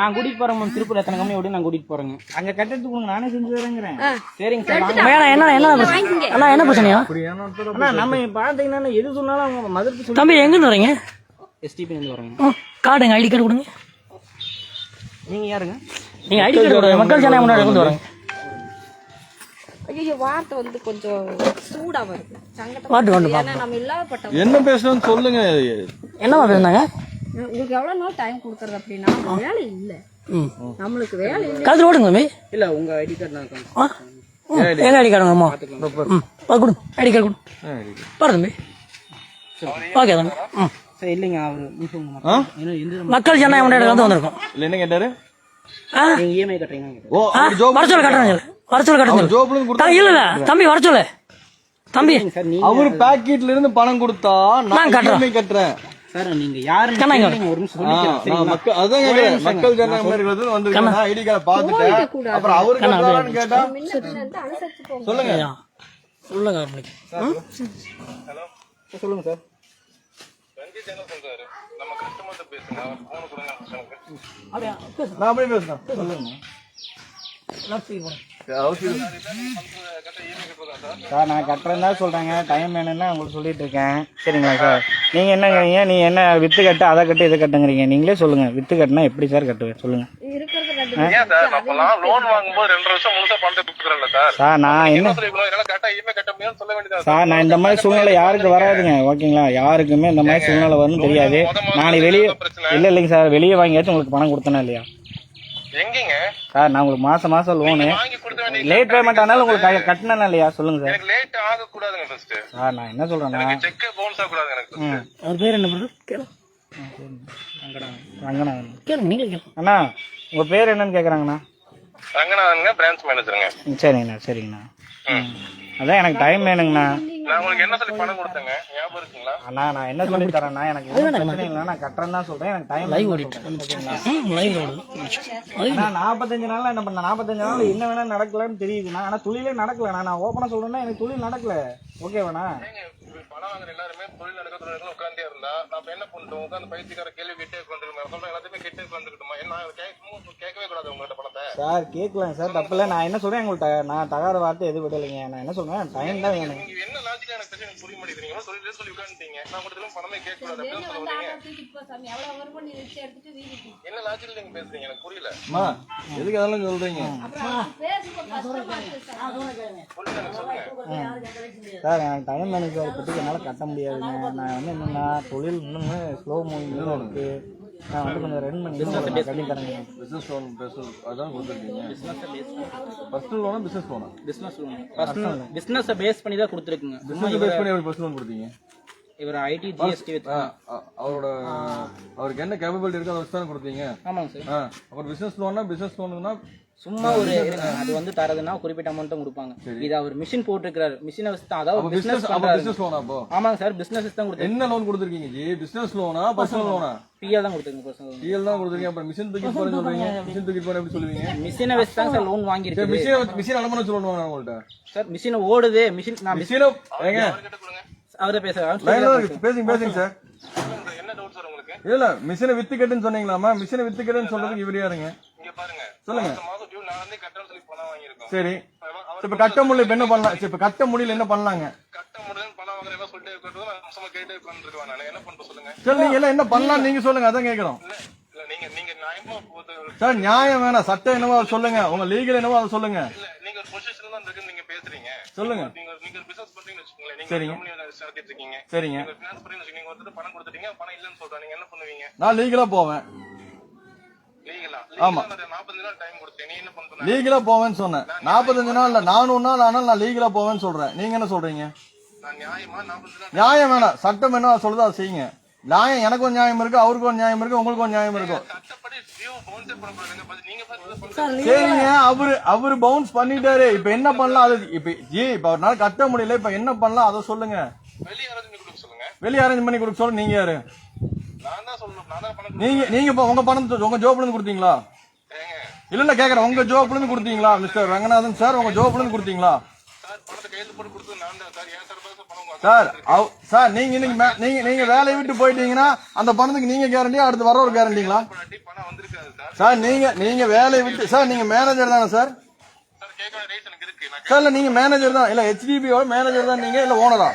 நான் கூட்டிட்டு போறேன் மேம் திருப்பூர் எத்தனை கம்பெனி விட நான் கூட்டிட்டு போறேங்க. அங்க கட்டத்துக்கு கொடுங்க. நானே செஞ்சு தரேங்கிறேன். சரிங்க சார். வேணாம் என்ன என்ன? அண்ணா என்ன பிரச்சனையா? அண்ணா நம்ம பாத்தீங்கன்னா எது சொன்னாலும் அவங்க மதுரை தம்பி எங்கேருந்து வரீங்க? எஸ்டிபி இருந்து வரேங்க. கார்டுங்க ஐடி கார்டு கொடுங்க. நீங்க யாருங்க? நீங்க ஐடி கார்டு மக்கள் ஜனநாயக முன்னாடி வந்து வரேங்க ஐயோ வார்த்தை வந்து கொஞ்சம் சூடா வருது. சங்கடம் கொண்டு நம்ம இல்லாதப்பட்ட என்ன பேசணும்னு சொல்லுங்க. என்னம்மா பேசுனாங்க? உங்களுக்கு எவ்வளவு நாள் டைம் கொடுக்கறது அப்படின்னா வேலை இல்ல. ம். நம்மளுக்கு வேலை இல்லை. கழுத்து ஓடுங்க தம்பி இல்ல உங்க ஐடி கார்டு நான் காமிக்கிறேன். ஆ? ம், எங்க ஐடி கார்டுங்க அம்மா ம். பா கொடு. ஐடி கார்டு கொடு. பாரு தம்பி. ஓகே தம்பி. ம். சார் இல்லைங்க அவரு மக்கள் ஜனநாயக முன்னாடி வந்து வந்திருக்கோம். இல்ல என்ன கேட்டாரு? இஎம்ஐ கட்டுறீங்க ஓ வர சொல்ல கட்டுறேன் சொல்லு. வர சொல்ல இல்ல தம்பி வர சொல்லு. தம்பி. அவர் பாக்கெட்ல இருந்து பணம் கொடுத்தா நான் நான் கட்டுறேன். சார் நீங்க யாருன்னு ஒரு நிமிஷம் மக்கள் அதான் கேக்குறேன். மக்கள் ஜனநாயகம் வந்திருக்கேன் ஐடி கார்டு பாத்துட்டேன் கூடாது. அப்புறம் அவரு கட்டுறான்னு கேட்டா? சொல்லுங்க. ஐயா, சொல்லுங்க. ம்? சொல்லுங்க சார். நான் அப்படியே பேசுறேன். சொல்லுங்க லெஃப்ட் சைடு போங்க. அவசியம் சார் நான் கட்டுறேன் தான் சொல்றேங்க. டைம் வேணும்னா உங்களுக்கு சொல்லிட்டு இருக்கேன். சரிங்களா சார்? நீங்க என்னங்கிறீங்க நீ என்ன வித்து கட்டு அதை கட்டு இதை கட்டுங்கிறீங்க. நீங்களே சொல்லுங்க. வித்து கட்டுனா எப்படி சார் கட்டுவேன்? சொல்லுங்க. இருக்கிறது ரெண்டு ஏன் சார்? நான் என்ன என்ன சொல்லிருக்கணும் என்னால கரெக்டா இஎம்ஐ கட்ட முடியும்னு சொல்ல வேண்டியதா சார் நான் இந்த மாதிரி சூழ்நிலை யாருக்கு வராதுங்க. ஓகேங்களா? யாருக்குமே இந்த மாதிரி சூழ்நிலை வரும்னு தெரியாது. நான் வெளியே இல்ல இல்லைங்க சார். வெளியே வாங்கியாச்சும் உங்களுக்கு பணம் கொடுத்தேனா இல்லையா? எங்கங்க? சார் நான் உங்களுக்கு மாசம் மாசம் லோனு வாங்கி கொடுத்த வேண்டிய லேட் பேமெண்ட் ஆனாலும் உங்களுக்கு கட்டினா இல்லையா? சொல்லுங்க சார். எனக்கு லேட் ஆக கூடாதுங்க ஃபர்ஸ்ட் சார் நான் என்ன சொல்றேன்னா செக் பவுன்ஸ் ஆக கூடாது எனக்கு first. அவர் பேர் என்ன ப்ரோ கேளு ரங்கநாதன். கேளுங்க நீங்க கேளுங்க அண்ணா உங்க பேர் என்னன்னு கேக்குறாங்கண்ணா. ரங்கநாதனுங்க பிரான்ச் மேனேஜருங்க சரிங்கண்ணா சரிங்கண்ணா. ம். அதான் எனக்கு டைம் வேணுங்கண்ணா. நான் உங்களுக்கு என்ன சொல்லி பணம் கொடுத்தேங்க? ஞாபகம் இருக்குங்களா? அண்ணா நான் என்ன சொல்லி தரேன்னா எனக்கு எதுவும் பிரச்சனை இல்லை நான் கட்டுறேன் தான் சொல்றேன். எனக்கு டைம் லைவ் ஓடிட்டு நாற்பத்தஞ்சு நாள்ல என்ன பண்ண நாற்பத்தஞ்சு நாள் என்ன வேணா நடக்கலன்னு தெரியுதுண்ணா. ஆனா தொழிலே நடக்கல. நான் ஓப்பனா சொல்றேன்னா எனக்கு தொழில் நடக்கல. ஓகேவாண்ணா பணம் வாங்குற எல்லாருமே தொழில் நடக்க தொழில் உட்காந்தே இருந்தா நான் இப்ப என்ன பண்ணிட்டோம் உட்காந்து பைத்தியக்கார கேள்வி கேட்டே உட்காந்துருக்கேன் சொல்றேன் எல்லாத்தையுமே கேட்டே உட்காந்துருக்கட்டுமா என்ன கேட்க கேட்கவே கூடாது உங்கள்கிட்ட பணத்தை. சார் கேட்கலாம் சார். தப்பில்ல நான் என்ன சொல்றேன்? உங்களுக்கு த- நான் தகாத வார்த்தை எதுவும் விடலைங்க. நான் என்ன சொல்றேன்? டைம் தான் வேணும். நீங்க என்ன லாஜிக்கா எனக்கு தெரியும் எனக்கு புரிய மாட்டேங்கிறீங்க தொழிலே சொல்லி உட்காந்துட்டீங்க நான் உங்கள்கிட்ட பணமே கேட்க கூடாது. அப்படின்னு சொல்ல வீட்டுக்கு என்ன லாஜிக்கல் நீங்க பேசுறீங்க? எனக்கு புரியல. அம்மா எதுக்கு அதெல்லாம் சொல்றீங்க? பேசும்போது கஷ்டமா இருக்கு சார். புரியல எனக்கு சொல்லுங்க சார் எனக்கு டைம் வேணும் இப்போதைக்கு என்னால் கட்ட முடியாதுங்க. நான் வந்து என்னன்னா தொழில் இன்னும் ஸ்லோ மூவிங் இருக்கு. நான் வந்து கொஞ்சம் ரன் பண்ணி கட்டி தரேங்க. பிசினஸ் லோன் பேச அதான் கொடுத்துருக்கீங்க. பர்சனல் லோனா பிசினஸ் லோனா business loan personal business base பண்ணி தான் கொடுத்துருக்குங்க. பிசினஸ் பேஸ் பண்ணி எப்படி பர்சனல் லோன் கொடுத்தீங்க? இவர் ஐடி ஜிஎஸ்டி அவரோட அவருக்கு என்ன கேப்பபிலிட்டி இருக்கோ அதை வச்சு தானே கொடுத்தீங்க? ஆமாங்க சார். அப்புறம் பிசினஸ் லோன்னா பிசினஸ் லோனுக்குன்னா சும்மா ஒரு அது வந்து தரதுன்னா குறிப்பிட்ட அமௌண்ட் தான் கொடுப்பாங்க இது அவர் மிஷின் போட்டிருக்காரு மிஷினை வச்சு தான் அதாவது பிசினஸ் பிசினஸ் லோனா அப்போ ஆமாங்க சார் பிசினஸ் தான் கொடுத்துருக்கு என்ன லோன் கொடுத்துருக்கீங்க ஜி? பிசினஸ் லோனா பர்சனல் லோனா பிஆர் தான் கொடுத்துருங்க பர்சனல் டிஎல் தான் கொடுத்துருக்கீங்க அப்புறம் மிஷின் தூக்கி போறேன்னு சொல்றீங்க. மிஷின் தூக்கி போற எப்படி சொல்லுவீங்க? மிஷினை வச்சு தான் சார் லோன் சரி வாங்கியிருக்கு மிஷினை மிஷின் அனுமதி சொல்லுவாங்க உங்கள்ட்ட. சார் மிஷின் ஓடுது மிஷின் நான் மிஷினை ஏங்க. அவரை பேசுறேன் பேசுங்க பேசுங்க சார். இல்ல மிஷினை வித்து கட்டுன்னு சொன்னீங்களாமா மிஷினை வித்து கட்டுன்னு சொல்றதுக்கு இவர் யாருங்க? பாருங்க. சொல்லுங்க. வந்து கட்டணும் சொல்லி பணம் வாங்கியிருக்கோம். சரி. இப்ப கட்ட முடியல இப்ப என்ன பண்ணலாம்? சரி, இப்ப கட்ட முடியல என்ன பண்ணலாங்க? கட்ட பணம் சொல்லிட்டே இருக்கிறது நான் மாசமா கேட்டே உட்காந்துருக்கேன் நான் என்ன பண்ற சொல்லுங்க. சரி நீங்க எல்லாம் என்ன பண்ணலாம் நீங்க சொல்லுங்க அதான் கேக்குறோம். நீங்க நீங்க நியாயமா சார் நியாயம் வேணாம். சட்டம் என்னவோ அதை சொல்லுங்க. உங்க லீகல் என்னவோ அதை சொல்லுங்க. இல்ல நீங்க ஒரு பொசிஷன்ல தான் இருக்குன்னு நீங்க பேசுறீங்க. சொல்லுங்க. நீங்க நீங்க பிசினஸ் பண்றீங்கன்னு சரிங்க. கம்பெனி நடத்திட்டு இருக்கீங்க. சரிங்க. நீங்க வச்சுக்கோங்க. ஒருத்தர் பணம் கொடுத்துட்டீங்க. பணம் இல்லன்னு சொல்றாங்க. நீங்க என்ன பண்ணுவீங்க? நான் லீகலா போவேன். ஆமா. நாற்பது நாள் டைம் கொடுத்தேன். நீ என்ன பண்ற லீகலா போவேன்னு சொன்னேன் நாற்பத்தஞ்சு நாள் இல்ல நானூறு நாள் ஆனாலும் நான் லீகலா போவேன்னு சொல்றேன். நீங்க என்ன சொல்றீங்க? நான் நியாயமா வேணாம். சட்டம் என்ன சொல்லுதோ செய்யுங்க. நியாயம் எனக்கும் ஒரு நியாயம் இருக்கு அவருக்கும் ஒரு நியாயம் இருக்கு உங்களுக்கும் ஒரு நியாயம் இருக்கும் சரிங்க அவரு அவரு பவுன்ஸ் பண்ணிட்டாரு. இப்ப என்ன பண்ணலாம்? அது இப்ப ஜி இப்ப அவர்னால கட்ட முடியல. இப்ப என்ன பண்ணலாம்? அதை சொல்லுங்க. வெளியே அரேஞ்ச் பண்ணி கொடுக்க சொல்லுங்க. வெளியே அரேஞ்ச் பண்ணி கொடுக்க சொல்ல. நீங்க யாரு? நான் தான் சொல்லணும். நான் தான் பணம் நீங்க நீங்க இப்ப உங்க பணம் உங்க ஜோப்ல இருந்து கொடுத்தீங்களா? இல்ல இல்ல கேக்குறேன். உங்க ஜோப்ல இருந்து கொடுத்தீங்களா மிஸ்டர் ரங்கநாதன்? சார் உங்க ஜோப்ல இருந்து கொடுத்தீங்களா? சார் சார் அவ்- சார் நீங்க இன்னைக்கு மே- நீங்க நீங்க வேலையை விட்டு போயிட்டீங்கன்னா அந்த பணத்துக்கு நீங்க கேரண்டியா அடுத்து வர ஒரு கேரண்டிங்களா சார் நீங்க நீங்க வேலையை விட்டு சார் நீங்க மேனேஜர் தானே சார் சார் இல்ல நீங்க மேனேஜர் தான். இல்ல ஹெச்டிபியோட மேனேஜர் தான் நீங்க இல்ல ஓனரா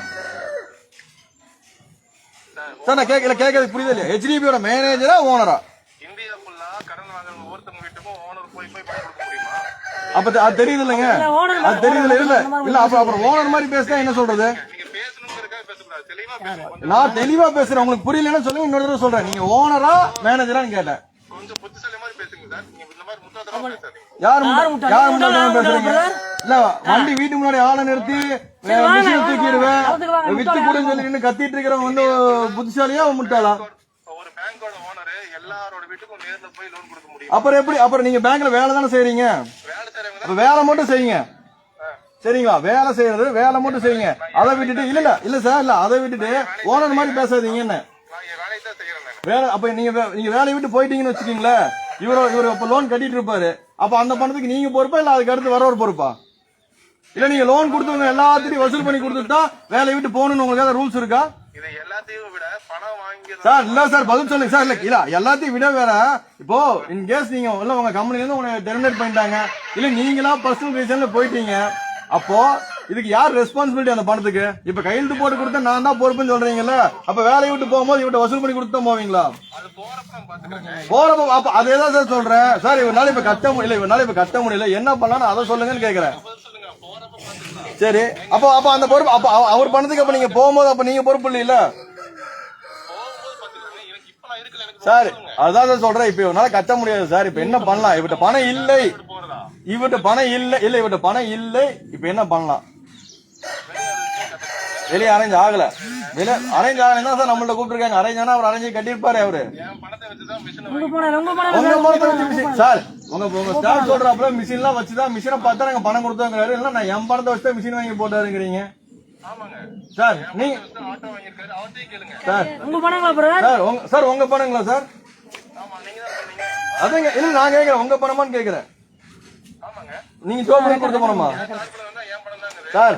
சார் நான் கேட்கல கேட்கறது புரியுது இல்லையா? ஹெச்டிபியோட மேனேஜரா ஓனரா இந்தியா ஃபுல்லா கடன் வாங்குற ஒவ்வொருத்தவங்க வீட்டுக்கும் ஓனர் போய் போய் பணம் கொடுக்க முடியுமா அப்ப அது தெரியுது இல்லைங்க அது தெரியுது இல்ல இல்ல இல்ல அப்ப அப்புறம் ஓனர் மாதிரி பேசினா என்ன சொல்றது? நான் தெளிவா பேசுறேன். உங்களுக்கு புரியலன்னு சொல்லுங்க. இன்னொரு தடவை சொல்றேன். நீங்க ஓனரா மேனேஜரான்னு கேட்டேன். யார் யார் முட்டா- முட்டாள்? பேசுறீங்க? இல்ல வண்டி வீட்டு முன்னாடி ஆளை நிறுத்தி தூக்கிடுவேன். வித்து கூடன்னு சொல்லி நின்னு கத்திட்டு இருக்கிறவங்க வந்து புத்திசாலியா முட்டாளா ஒரு பேங்கோட ஓனர் எல்லாரோட வீட்டுக்கும் நேர்ல போய் லோன் கொடுக்க முடியும் அப்புறம் எப்படி? அப்புறம் நீங்க பேங்க்ல வேலை தானே செய்றீங்க? வேலை மட்டும் செய்யுங்க. சரிங்களா? வேலை செய்யறது வேலை மட்டும் செய்யுங்க. அதை விட்டுட்டு இல்ல இல்ல இல்ல சார் இல்ல அதை விட்டுட்டு ஓனர் மாதிரி பேசாதீங்க என்ன? வேலை அப்ப நீங்க நீங்க வேலையை விட்டு போயிட்டீங்கன்னு வச்சுக்கீங்களேன் இவரு இவரு அப்ப லோன் கட்டிட்டு இருப்பாரு. அப்ப அந்த பணத்துக்கு நீங்க பொறுப்பா இல்ல அதுக்கு அடுத்து வரவர் பொறுப்பா? இல்ல நீங்க லோன் கொடுத்தவங்க எல்லாத்தையும் வசூல் பண்ணி கொடுத்துட்டா வேலையை விட்டு போகணும்னு உங்களுக்கு ஏதாவது ரூல்ஸ் இருக்கா? இதை எல்லாத்தையும் விட பணம் வாங்கி சார் இல்ல சார் பதில் சொல்லுங்க சார். இல்ல இல்ல எல்லாத்தையும் விட வேற. இப்போ இன் கேஸ் நீங்க இல்ல உங்க கம்பெனில இருந்து உங்களை டெர்மினேட் பண்ணிட்டாங்க. இல்ல நீங்களா பர்சனல் ரீசன்ல போயிட்டீங்க. அப்போ இதுக்கு யார் ரெஸ்பான்சிபிலிட்டி அந்த பணத்துக்கு? இப்ப கையெழுத்து போட்டு கொடுத்தா நான் தான் பொறுப்புன்னு சொல்றீங்கல்ல? அப்ப வேலையை விட்டு போகும்போது இவட்ட வசூல் பண்ணி கொடுத்து போவீங்களா? போறப்ப அப்ப அதே தான் சார் சொல்றேன். சார் இவனால இப்ப கட்ட முடியல இவனால இப்ப கட்ட முடியல. என்ன பண்ணலாம் அதை சொல்லுங்கன்னு கேக்குறேன். சரி அப்போ அப்போ அந்த பொறுப்பு அப்போ அவர் பணத்துக்கு அப்போ நீங்க போகும்போது அப்போ நீங்க பொறுப்பு இல்லைல்ல? சார் அதான் சார் சொல்றேன். இப்ப இவனால கத்த முடியாது சார். இப்ப என்ன பண்ணலாம்? இவட்ட பணம் இல்லை. இவட்ட பணம் இல்லை. இல்ல இவட்ட பணம் இல்லை. இப்ப என்ன பண்ணலாம்? வெளியே அரேஞ்ச் ஆகல. அரேஞ்ச் ஆகலைன்னா சார் நம்மள்ட்ட கூப்பிட்டுருக்காங்க. அரேஞ்ச் ஆனா அவர் அரேஞ்ச் கட்டியிருப்பாரு அவரு. மிஷின் உங்க பணத்தை வச்சு சார் உங்க உங்க ஸ்டாஃப் சொல்றாப்புல மிஷின் எல்லாம் வச்சுதான் மிஷினை பார்த்தா நாங்க பணம் கொடுத்தாங்கிறாரு. இல்ல நான் என் பணத்தை வச்சு தான் மிஷின் வாங்கி போட்டாருங்கிறீங்க. ஆமாங்க. சார் நீங்க சார். உங்க சார் உங்க சார் உங்க பணங்களா சார்? தான் அதுங்க இல்ல நான் கேக்குறேன் உங்க பணமான்னு கேக்குறேன் ஆமாங்க. நீங்க சோப்பு கொடுத்த பணமா சார்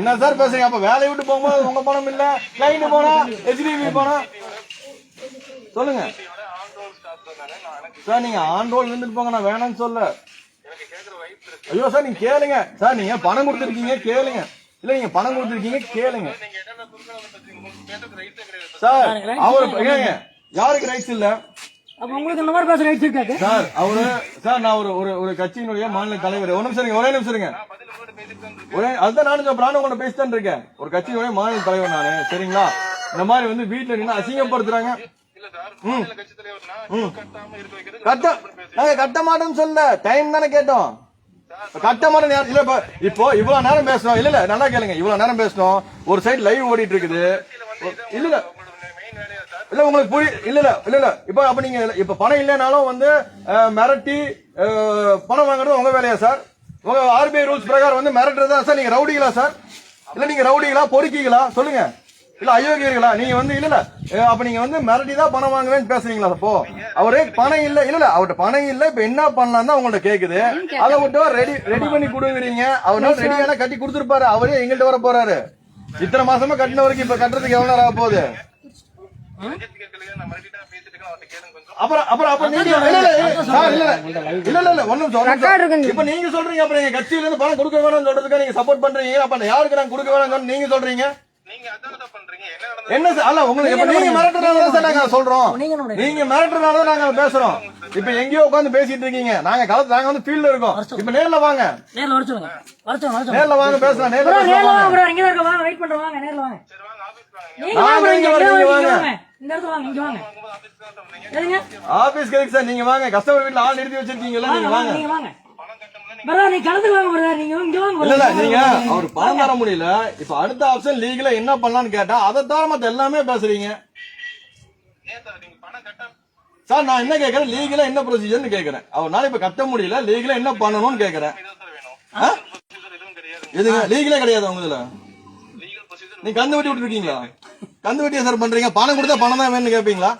என்ன சார் பேசுறீங்க? அப்ப வேலையை விட்டு போகும்போது உங்க பணம் இல்ல? கிளைண்ட் போனா ஹெச்டிபி போனா? சொல்லுங்க. சார் நீங்க ஆன் ரோல் இருந்துட்டு போங்க நான் வேணாம்னு சொல்ல ஐயோ சார் நீங்க கேளுங்க. சார் நீங்க பணம் கொடுத்துருக்கீங்க? கேளுங்க. இல்ல நீங்க பணம் கொடுத்துருக்கீங்க கேளுங்க. சார் அவரு யாருக்கு ரைட்ஸ் இல்ல? அப்ப உங்களுக்கு இந்த மாதிரி பேச ரைட்ஸ் இருக்காது. சார் அவரு சார் நான் ஒரு ஒரு ஒரு கட்சியினுடைய மாநில தலைவர். ஒரு நிமிஷம் ஒரே நிமிஷம் இருங்க. ஒரே அதுதான் நானும் சொல்றேன் நானும் உங்களை பேசிட்டு இருக்கேன். ஒரு கட்சியினுடைய மாநில தலைவர் நானு சரிங்களா? இந்த மாதிரி வந்து வீட்டுல நின்று அசிங்கப்படுத்துறாங்க. இல்ல சார் மாநில கட்ட நாங்க கட்ட மாட்டோம்னு சொல்ல டைம் தானே கேட்டோம். கட்ட மாட்டோம் யார் இல்ல இப்போ இவ்வளவு நேரம் பேசணும் இல்ல இல்ல நல்லா கேளுங்க இவ்வளவு நேரம் பேசணும் ஒரு சைடு லைவ் ஓடிட்டு இருக்குது. இல்ல. இல்ல உங்களுக்கு புரிய இல்ல இல்ல இல்ல இல்ல. இப்ப அப்ப நீங்க இப்ப பணம் இல்லைனாலும் வந்து மிரட்டி பணம் வாங்குறது உங்க வேலையா சார்? உங்க ஆர்பிஐ ரூல்ஸ் பிரகாரம் வந்து மிரட்டுறதா சார்? நீங்க ரவுடிகளா சார்? இல்ல நீங்க ரவுடிகளா பொறுக்கிகளா? சொல்லுங்க. இல்ல அயோக்கியர்களா? நீங்க வந்து இல்ல இல்ல. அப்ப நீங்க வந்து மிரட்டி தான் பணம் வாங்குவேன்னு பேசுறீங்களா அப்போ அவரே பணம் இல்ல இல்ல இல்ல. அவர்ட்ட பணம் இல்ல இப்ப என்ன பண்ணலாம் தான் உங்கள்ட்ட கேக்குது. அதை விட்டு ரெடி ரெடி பண்ணி கொடுக்குறீங்க. அவர் ரெடியான கட்டி கொடுத்துருப்பாரு. அவரே எங்கள்கிட்ட வர போறாரு. இத்தனை மாசமா கட்டினவருக்கு இப்ப கட்டுறதுக்கு எவ்வளவு நேரம் ஆக போகுது? அப்புறம் அப்புறம் அப்ப நீங்க இல்ல இல்ல இல்ல, சார் இல்ல இல்ல ஒண்ணும் நிமிஷம். இப்ப நீங்க சொல்றீங்க அப்புறம் எங்க கட்சியில இருந்து பணம் கொடுக்க வேணாம்னு சொல்றதுக்கு நீங்க சப்போர்ட் பண்றீங்க அப்ப யாருக்கு நாங்க கொடுக்க வேணாம்னு நீங்க சொல்றீங்க? என்ன அல்ல உங்களுக்கு இப்ப நீங்க மிரட்டுறதால தான் சார் நாங்க சொல்றோம். நீங்க மிரட்டுறதால தான் நாங்க பேசுறோம். இப்ப எங்கேயோ உட்கார்ந்து பேசிட்டு இருக்கீங்க. நாங்க களத்து நாங்க வந்து ஃபீல்ட்ல இருக்கோம். இப்ப நேர்ல வாங்க. நேர்ல வர சொல்லுங்க. நேர்ல வாங்க பேசலாம். நேர்ல நேர்ல வாங்க bro, இங்க இருக்க வாங்க வெயிட் பண்றோம். வாங்க நேர்ல வாங்க. சரி வாங்க நீங்க இங்க வாங்க, இந்த இடத்துல இங்க ஆபீஸ்க்கு சார் நீங்க வாங்க. கஸ்டமர் வீட்ல ஆள் நிறுத்தி நீங்க வாங்க. நீங்க வாங்க. நீங்க இங்க வாங்க இல்ல இல்ல brother. நீங்க அவர் பணம் தர முடியல. இப்ப அடுத்த ஆப்ஷன் லீகலா என்ன பண்ணலாம்னு கேட்டா அதை தவிர மத்த எல்லாமே பேசுறீங்க. சார் நீங்க பணம் கட்ட சார் நான் என்ன கேக்குறேன்? லீகலா என்ன ப்ரொசீஜர்னு கேக்குறேன். அவர்னால இப்ப கட்ட முடியல லீகலா என்ன பண்ணணும்னு கேக்குறேன். எதுங்க? லீகலே கிடையாது உங்க இதுல லீகல் ப்ரொசீஜர் நீங்க கந்து வெட்டி விட்டுருக்கீங்களா? கந்து வெட்டியா சார் பண்றீங்க? பணம் கொடுத்தா பணம் தான் வேணும்னு கேப்பீங்களா?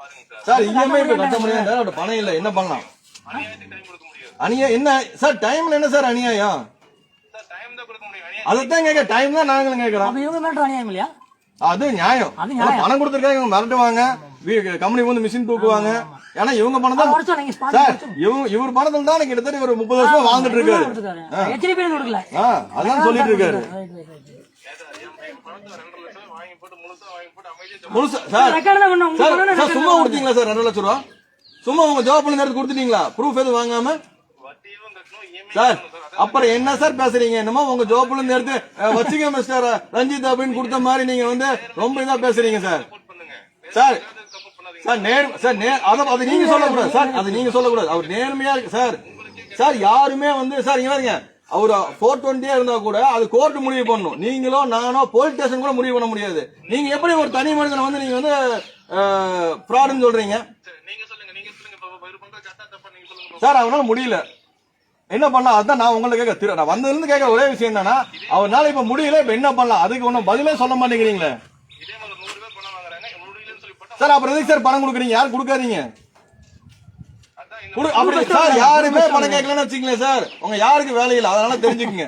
பாருங்க சார். சார் இஎம்ஐ இப்ப கட்ட முடியாது பணம் இல்ல. என்ன பண்ணலாம்? அநியாயத்துக்கு டைம் கொடுக்க முடியாது. அநியா என்ன? சார் டைம்ல என்ன சார் அநியாயம்? சார் டைம் தான் கொடுக்க முடியும். அதைத்தான் கேட்க டைம் தான் நாங்களும் கேட்கறோம். அநியாயம் அது நியாயம். அது நியாயம். பணம் கொடுத்துருக்காங்க இவங்க மிரட்டுவாங்க. கம்பெனி வந்து மிஷின் தூக்குவாங்க. ஏன்னா இவங்க பணம் தான் சார் இவங்க இவர் பணத்தில் தான் கிட்டத்தட்ட ஒரு முப்பது வருஷமா வாழ்ந்துட்டு இருக்காரு. அதான் சொல்லிட்டு இருக்காரு. முழுசா சார் சும்மா கொடுத்தீங்களா சார் ரெண்டு லட்சம் ரூபா? சும்மா உங்க ஜாப் பண்ண எடுத்து கொடுத்துட்டீங்களா? ப்ரூஃப் எதுவும் வாங்காம? சார் அப்புறம் என்ன சார் பேசுறீங்க? என்னமோ உங்க ஜோப்ல இருந்து எடுத்து அஹ், மிஸ்டர் ரஞ்சித் அப்படின்னு கொடுத்த மாதிரி நீங்க வந்து ரொம்ப இதா பேசுறீங்க சார். சார் சார் நேர் சார் நேர் அதை அது நீங்க சொல்லக்கூடாது சார் அது நீங்க சொல்லக்கூடாது. அவர் நேர்மையா இருக்கு சார். சார் யாருமே வந்து சார் இங்க பாருங்க. அவர் ஃபோர் டுவெண்ட்டியா இருந்தா கூட அது கோர்ட் முடிவு பண்ணும் நீங்களோ நானோ போலீஸ் ஸ்டேஷன் கூட முடிவு பண்ண முடியாது. நீங்க எப்படி ஒரு தனி மனிதனை வந்து நீங்க வந்து ஃப்ராடுன்னு சொல்றீங்க? சார் அவரால முடியல. என்ன பண்ணலாம்? அதான் நான் உங்களை கேட்க திரு நான் வந்ததுல இருந்து கேட்க ஒரே விஷயம் என்னன்னா அவர்னால இப்ப முடியல இப்ப என்ன பண்ணலாம்? அதுக்கு ஒன்றும் பதிலே சொல்ல மாட்டேங்கிறீங்களே. சார் அப்புறம் எதுக்கு சார் பணம் கொடுக்குறீங்க? யாரும் கொடுக்காதீங்க? அப்படி சார் யாருமே பணம் கேட்கலன்னு வச்சுக்கங்களேன் சார். உங்க யாருக்கு வேலை இல்லை? அதனால தெரிஞ்சுக்குங்க.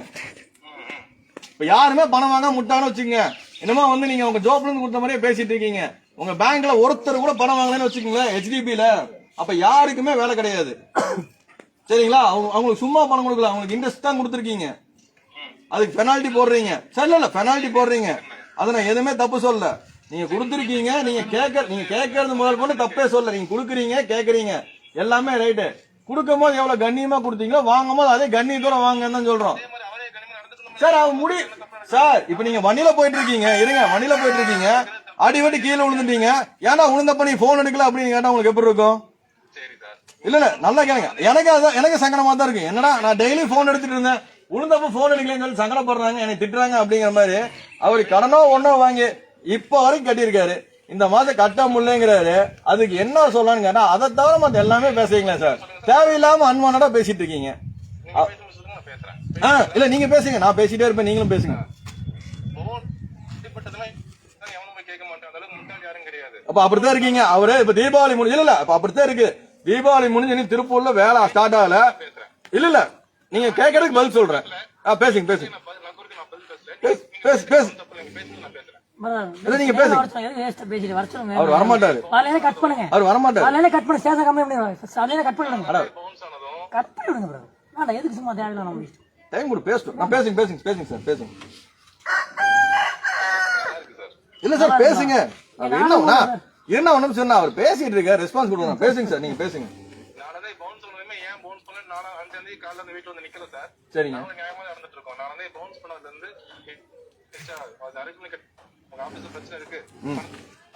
இப்ப யாருமே பணம் வாங்க முட்டான்னு வச்சுக்கங்க. என்னமோ வந்து நீங்க உங்க ஜாப்ல இருந்து கொடுத்த மாதிரியே பேசிட்டு இருக்கீங்க. உங்க பேங்க்ல ஒருத்தர் கூட பணம் வாங்கலன்னு வச்சுக்கோங்களேன் ஹெச்டிபில அப்ப யாருக்குமே வேலை கிடையாது. சரிங்களா? அவங்க அவங்களுக்கு சும்மா பணம் கொடுக்கல. அவங்களுக்கு இன்ட்ரெஸ்ட் தான் கொடுத்துருக்கீங்க. அதுக்கு பெனால்டி போடுறீங்க. சரி இல்ல பெனால்டி போடுறீங்க. அதை நான் எதுவுமே தப்பு சொல்ல நீங்க கொடுத்துருக்கீங்க நீங்க கேட்க நீங்க கேட்கறது முதல் கொண்டு தப்பே சொல்ல நீங்க கொடுக்குறீங்க கேட்கறீங்க. எல்லாமே ரைட்டு கொடுக்கும் போது எவ்வளவு கண்ணியமா கொடுத்தீங்களோ வாங்கும் போது அதே கண்ணியத்தோட வாங்கன்னு தான் சொல்றோம். சார் அவன் முடி சார் இப்ப நீங்க வண்டியில போயிட்டு இருக்கீங்க இருங்க வண்டியில போயிட்டு இருக்கீங்க அடிவடி கீழே விழுந்துட்டீங்க. ஏன்னா உளுந்தப்ப நீ போன் எடுக்கல அப்படின்னு கேட்டா உங்களுக்கு எப்படி இருக்கும்? இல்ல இல்ல நல்லா கேளுங்க. எனக்கு அதான் எனக்கு சங்கடமா தான் இருக்கு. என்னடா நான் டெய்லி போன் எடுத்துட்டு இருந்தேன். உளுந்தப்ப போன் எடுக்கலன்னு சொல்லி சங்கடப்படுறாங்க என்னை திட்டுறாங்க அப்படிங்கிற மாதிரி அவர் கடனோ ஒன்னோ வாங்கி இப்ப வரைக்கும் கட்டியிருக்காரு. இந்த மாசம் கட்ட முடியலங்கிறாரு. அதுக்கு என்ன சொல்லலாம்னு கேட்டா அதை தவிர மத்த எல்லாமே பேசுறீங்களா சார். தேவையில்லாம அன்வானடா பேசிட்டு இருக்கீங்க. ஆ இல்ல நீங்க பேசுங்க. நான் பேசிட்டே இருப்பேன் நீங்களும் பேசுங்க. அப்ப அப்படித்தான் இருக்கீங்க. அவரு இப்ப தீபாவளி முடிஞ்சு இல்ல அப்ப அப்படித்தான் இருக்கு. தீபாவளி முடிஞ்சு இனி திருப்பூர்ல வேலை ஸ்டார்ட் ஆகல. இல்ல இல்ல. நீங்க கேட்கறதுக்கு பதில் சொல்றேன். பேசுங்க பேசுங்க. நீங்க பேசுங்க. அவர் வரமாட்டாரு. cut பண்ணுங்க. அவர் வரமாட்டாரு. cut பண்ணி station கம்மி பண்ணி விடுங்க. பவுன்ஸ் ஆனதும் Cut பண்ணி விடுங்க brother. வேண்டாம், எதுக்கு சும்மா தேவையில்லாம நம்ம. டைம் கொடு பேசட்டும் நான் பேசுங்க பேசுங்க பேசுங்க சார் பேசுங்க. இல்ல சார் பேசுங்க. என்ன ஒண்ணா என்ன ஒண்ணும் சொன்னா அவர் பேசிட்டு இருக்க ரெஸ்பான்ஸ் கொடுங்க. பேசுங்க சார். நீங்க பேசுங்க. சரிங்க.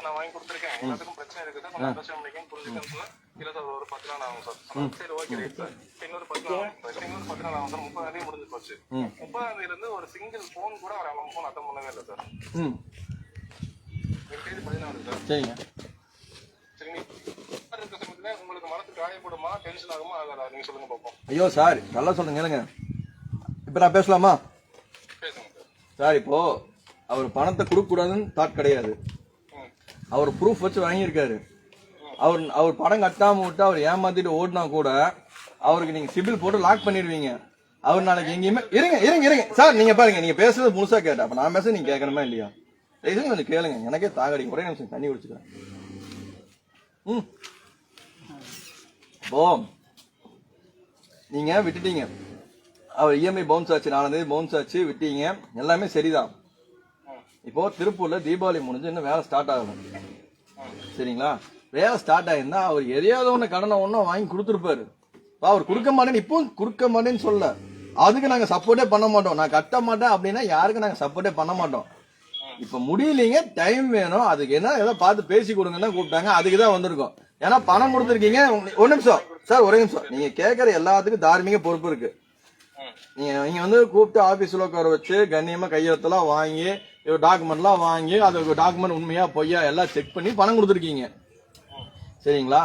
நான் வாங்கி கொடுத்துருக்கேன். எல்லாத்துக்கும் பிரச்சனை இருக்கு சார் கொஞ்சம் பிரச்சனை முடிக்கும் புரிஞ்சுக்கன்னு சொன்னா இல்ல சார் ஒரு பத்து நாள் ஆகும் சார். சரி ஓகே ரைட் சார். இன்னொரு பத்து நாள் இன்னொரு பத்து நாள் ஆகும் சார். முப்பதாம் தேதி முடிஞ்சு போச்சு. முப்பதாம் தேதியில இருந்து ஒரு சிங்கிள் போன் கூட அவர் அவங்க போன் அட்டன் பண்ணவே இல்லை சார் ம் என் தேதி பதினாலு சார் சரிங்க. ஐயோ சார் நல்லா சொல்லுங்க இல்லைங்க இப்ப நான் பேசலாமா? சார் இப்போ அவர் பணத்தை கொடுக்க கூடாதுன்னு தாட் கிடையாது. அவர் ப்ரூஃப் வச்சு வாங்கியிருக்காரு. அவர் அவர் படம் கட்டாம விட்டு அவர் ஏமாத்திட்டு ஓடினா கூட அவருக்கு நீங்க சிபில் போட்டு லாக் பண்ணிடுவீங்க. அவர் நாளைக்கு எங்கேயுமே இருங்க இருங்க இருங்க. சார் நீங்க பாருங்க நீங்க பேசுறது முழுசா கேட்டா அப்ப நான் பேச நீங்க கேட்கணுமா இல்லையா? தயவுசெய்து கொஞ்சம் கேளுங்க. எனக்கே தாகடி. ஒரே நிமிஷம் தண்ணி குடிச்சுக்கிறேன். ம். ஓ நீங்க விட்டுட்டீங்க. அவர் இஎம்ஐ பவுன்ஸ் ஆச்சு நாலாந்தேதி பவுன்ஸ் ஆச்சு விட்டீங்க. எல்லாமே சரிதான். இப்போ திருப்பூர்ல தீபாவளி முடிஞ்சு இன்னும் வேலை ஸ்டார்ட் ஆகணும். சரிங்களா? வேலை ஸ்டார்ட் ஆயிருந்தா அவர் எதையாவது ஒண்ணு கடனை ஒன்றும் வாங்கி கொடுத்துருப்பாரு. அவர் கொடுக்க மாட்டேன்னு இப்பவும் கொடுக்க மாட்டேன்னு சொல்ல அதுக்கு நாங்க சப்போர்ட்டே பண்ண மாட்டோம். நான் கட்ட மாட்டேன் அப்படின்னா யாருக்கும் நாங்க சப்போர்ட்டே பண்ண மாட்டோம். இப்ப முடியலீங்க டைம் வேணும். அதுக்கு என்ன ஏதோ பார்த்து பேசி கொடுங்கன்னு கூப்பிட்டாங்க. அதுக்கு தான் வந்திருக்கோம். ஏன்னா பணம் கொடுத்துருக்கீங்க. ஒரு நிமிஷம். சார் ஒரே நிமிஷம். நீங்க கேட்கற எல்லாத்துக்கும் தார்மீக பொறுப்பு இருக்கு. நீங்க நீங்க வந்து கூப்பிட்டு ஆபீஸ்ல உட்கார வச்சு கண்ணியமா கையெழுத்தெல்லாம் வாங்கி டாக்குமெண்ட்லாம் வாங்கி அது டாக்குமெண்ட் உண்மையா பொய்யா எல்லாம் செக் பண்ணி பணம் கொடுத்துருக்கீங்க. சரிங்களா?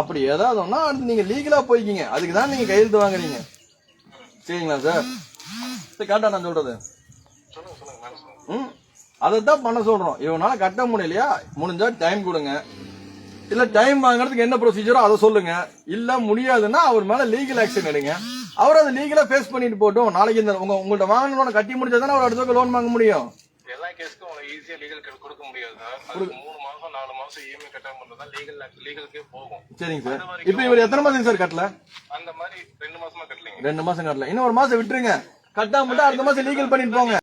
அப்படி ஏதாவது ஒண்ணா அடுத்து நீங்க லீகலா போய்க்கிங்க. அதுக்கு தான் நீங்க கையெழுத்து வாங்குறீங்க. சரிங்களா சார்? கரெக்டா நான் சொல்றது. ம்? அதை தான் பண்ண சொல்றோம். இவனால கட்ட முடியலையா? முடிஞ்சா டைம் கொடுங்க. இல்ல டைம் வாங்குறதுக்கு என்ன ப்ரொசீஜரோ அதை சொல்லுங்க. இல்ல முடியாதுன்னா அவர் மேல லீகல் ஆக்ஷன் எடுங்க. அவர் அதை லீகலா ஃபேஸ் பண்ணிட்டு போட்டும். நாளைக்கு இந்த உங்க உங்கள்ட்ட வாங்கணும் கட்டி முடிச்சா அவர் அடுத்த லோன் வாங்க முடியும். எல்லா கேஸ்க்கும் உங்களுக்கு ஈஸியா லீகல் கொடுக்க முடியாது மூணு மாசம் நாலு மாசம் இஎம்ஐ கட்டாம இருந்தா லீகல் லீகலுக்கே போகும். சரிங்க சார். இப்போ இவர் எத்தனை மாசம் சார் கட்டல? அந்த மாதிரி ரெண்டு மாசமா கட்டலைங்க. ரெண்டு மாசம் கட்டல. இன்னும் ஒரு மாசம் விட்டுருங்க. கட்டாம மட்டும் அடுத்த மாசம் லீகல் பண்ணிட்டு போங்க.